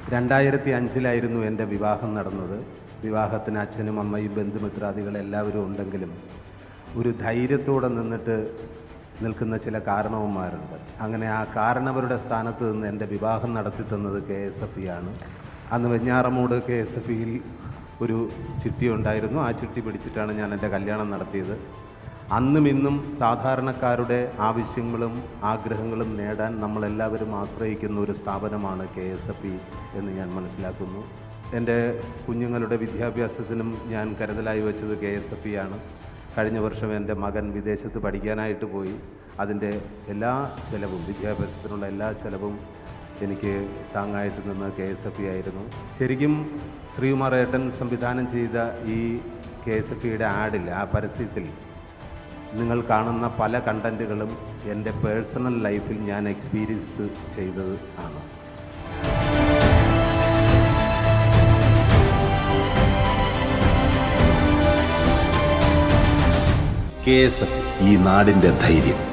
രണ്ടായിരത്തി അഞ്ചിലായിരുന്നു എന്റെ വിവാഹം നടന്നത്. വിവാഹത്തിന് അച്ഛനും അമ്മയും ബന്ധുമിത്രാദികൾ എല്ലാവരും ഉണ്ടെങ്കിലും ഒരു ധൈര്യത്തോടെ നിന്നിട്ട് നിൽക്കുന്ന ചില കാരണവന്മാരുണ്ട്. അങ്ങനെ ആ കാരണവരുടെ സ്ഥാനത്ത് നിന്ന് എന്റെ വിവാഹം നടത്തി തന്നത് കെ എസ് എഫ് ഇ ആണ്. അന്ന് വെഞ്ഞാറമൂട് കെ എസ് എഫ് ഇയിൽ ഒരു ചിട്ടി ഉണ്ടായിരുന്നു. ആ ചിട്ടി പിടിച്ചിട്ടാണ് ഞാൻ എന്റെ കല്യാണം നടത്തിയത്. അന്നും ഇന്നും സാധാരണക്കാരുടെ ആവശ്യങ്ങളും ആഗ്രഹങ്ങളും നേടാൻ നമ്മളെല്ലാവരും ആശ്രയിക്കുന്ന ഒരു സ്ഥാപനമാണ് കെ എസ് എഫ് ഇ എന്ന് ഞാൻ മനസ്സിലാക്കുന്നു. എന്റെ കുഞ്ഞുങ്ങളുടെ വിദ്യാഭ്യാസത്തിനും ഞാൻ കരുതലായി വെച്ചത് കെ എസ് എഫ് ഇ ആണ്. കഴിഞ്ഞ വർഷം എന്റെ മകൻ വിദേശത്ത് പഠിക്കാനായിട്ട് പോയി. അതിന്റെ എല്ലാ ചിലവും വിദ്യാഭ്യാസത്തിനുള്ള എല്ലാ ചിലവും എനിക്ക് താങ്ങായിട്ട് നിന്ന് കെ എസ് എഫ് ഇ ആയിരുന്നു. ശരിക്കും ശ്രീകുമാർ ഏട്ടൻ സംവിധാനം ചെയ്ത ഈ കെ എസ് എഫ് ഇയുടെ ആഡിൽ ആ പരസ്യത്തിൽ നിങ്ങൾ കാണുന്ന പല കണ്ടന്റുകളും എന്റെ പേഴ്സണൽ ലൈഫിൽ ഞാൻ എക്സ്പീരിയൻസ് ചെയ്തത് ആണ്. കെ എസ് എഫ് ഈ നാടിന്റെ ധൈര്യം.